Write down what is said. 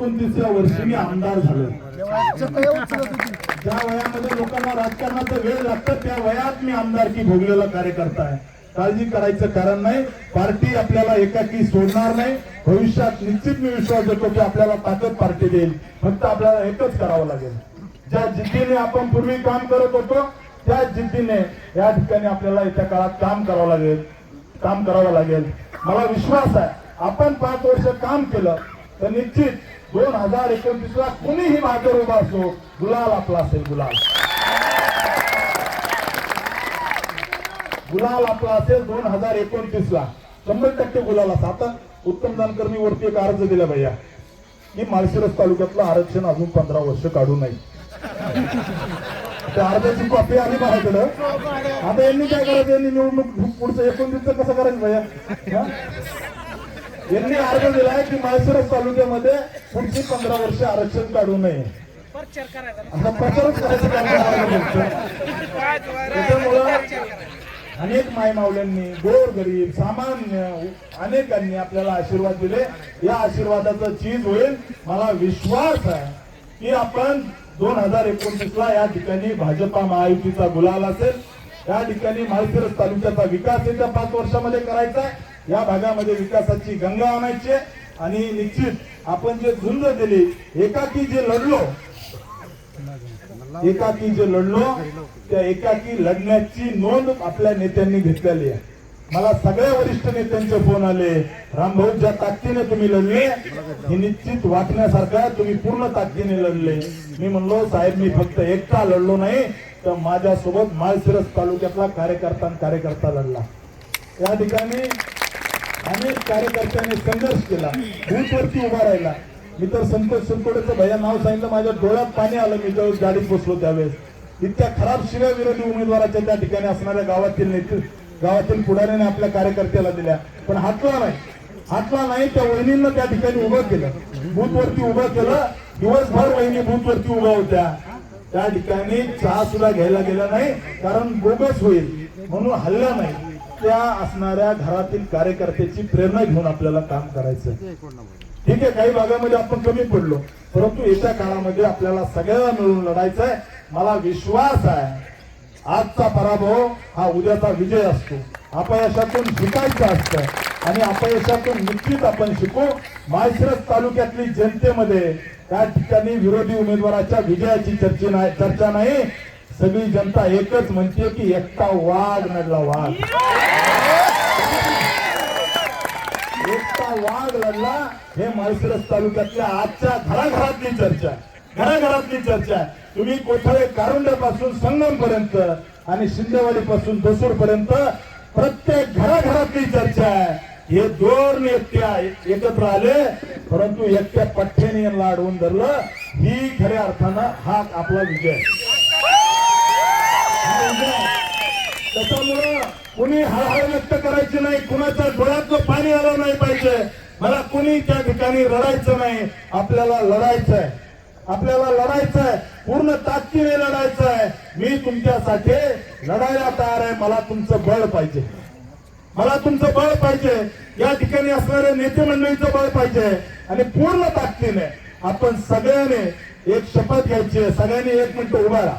एकोणतीसव्या वर्षी मी आमदार झालो. ज्या वयामध्ये लोकांना राजकारणाचा वेळ लागतं त्या वयात मी आमदारकी भोगलेला कार्यकर्ता आहे. काळजी करायचं कारण नाही. पार्टी आपल्याला एकाकी सोडणार नाही. भविष्यात निश्चित मी विश्वास देतो की आपल्याला ताकद पार्टी देईल. फक्त आपल्याला एकच करावं लागेल. ज्या जिद्दीने आपण पूर्वी काम करत होतो त्या जिद्दीने या ठिकाणी आपल्याला येत्या काळात काम करावं लागेल. काम करावं लागेल. मला विश्वास आहे. आपण पाच वर्ष काम केलं तर निश्चित दोन हजार एकोणतीस ला कुणीही माझ्यावर उभा असो गुलाल आपला असेल गुलाल. गुलाल आपला असेल दोन हजार एकोणतीस ला शंभर टक्के गुलाल असा. आता उत्तम जानकर मी वरती एक अर्ज दिला भैया. की माळशिरस तालुक्यातलं आरक्षण अजून पंधरा वर्ष काढू नाही त्या अर्जाची कॉपी आली माझ्याकडं. आता यांनी काय करायचं? यांनी निवडणूक पुढचं एकोणतीसचं कसं करायचं भैया? यांनी अर्ज दिलाय की माळशिरस तालुक्यामध्ये पुढची पंधरा वर्ष आरक्षण काढू नये. आता प्रचारच करायचं त्याच्यामुळं अनेक मायमावल्यांनी गोर गरीब सामान्य अनेकांनी आपल्याला आशीर्वाद दिले. या आशीर्वादाचं चीज होईल. मला विश्वास आहे की आपण दोन हजार एकोणतीस ला या ठिकाणी भाजपा महायुतीचा गुलाल असेल. या ठिकाणी माळशिरस तालुक्याचा विकास येत्या पाच वर्षामध्ये करायचा आहे. या भागामध्ये विकासाची गंगा आणायची आणि निश्चित आपण जे झुंज दिली एकाकी जे लढलो एकाकी जे लढलो त्या एकाकी लढण्याची नोंद आपल्या नेत्यांनी घेतलेली आहे. मला सगळ्या वरिष्ठ नेत्यांचे फोन आले रामभाऊ ज्या ताकदीने तुम्ही लढले हे निश्चित वाचण्यासारखा तुम्ही पूर्ण ताकदीने लढले. मी म्हणलो साहेब मी फक्त एकटा लढलो नाही तर माझ्यासोबत माळशिरस तालुक्यातला कार्यकर्ता कार्यकर्ता लढला. या ठिकाणी अनेक कार्यकर्त्यांनी संघर्ष केला. बूथवरती उभा राहिला. मी तर संतोष संतोडेचं भैया नाव सांगितलं. माझ्या डोळ्यात पाणी आलं. मी ज्यावेळेस गाडीत बसलो त्यावेळेस. इतक्या खराब शिव्या विरोधी उमेदवाराच्या त्या ठिकाणी असणाऱ्या गावातील नेते गावातील पुढाऱ्याने आपल्या कार्यकर्त्याला दिल्या. पण हातला नाही. हातला नाही त्या वहिनींना त्या ठिकाणी उभं केलं. बूथवरती उभं केलं. दिवसभर वहिनी बूथवरती उभ्या होत्या. त्या ठिकाणी चहा सुद्धा घ्यायला गेला नाही. कारण बोगस होईल. म्हणून हल्ला नाही. त्या असणाऱ्या घरातील कार्यकर्त्याची प्रेरणा घेऊन आपल्याला काम करायचं ठीक आहे काही भागामध्ये आपण कमी पडलो परंतु येत्या काळामध्ये आपल्याला सगळ्यांना मिळून लढायचं आहे मला विश्वास आहे आजचा पराभव हा उद्याचा विजय असतो. अपयशातून शिकायचं असतं आणि अपयशातून निश्चित आपण शिकू. माळशिरस तालुक्यातली जनतेमध्ये त्या ठिकाणी विरोधी उमेदवाराच्या विजयाची चर्चे नाही चर्चा नाही. सगळी जनता एकच म्हणते की एकटा वाघ नडला वाघ एकटा वाघ लढला हे माळशिरस तालुक्यातल्या आजच्या घराघरातली चर्चा आहे. घराघरातली चर्चा आहे तुम्ही कोथळे कारुंड्यापासून संगम पर्यंत आणि शिंदेवाडी पासून दसूर पर्यंत प्रत्येक घराघरातली चर्चा आहे हे दोन एकट्या एकत्र आले परंतु एकट्या पठ्ठ्याने यांना अडवून धरलं ही खऱ्या अर्थानं हा आपला विजय विजय आहे. त्याच्यामुळं कुणी हळहळ व्यक्त करायची नाही कुणाच्या डोळ्यातलं पाणी आलं नाही पाहिजे. मला कुणी त्या ठिकाणी रडायचं नाही. आपल्याला लढायचंय. आपल्याला लढायचंय. पूर्ण ताकदीने लढायचं आहे मी तुमच्यासाठी लढायला तयार आहे. मला तुमचं बळ पाहिजे. मला तुमचं बळ पाहिजे. या ठिकाणी असणाऱ्या नेते मंडळीचं बळ पाहिजे. आणि पूर्ण ताकदीने आपण सगळ्याने एक शपथ घ्यायची आहे. सगळ्यांनी एक मिनिट उभा राहा.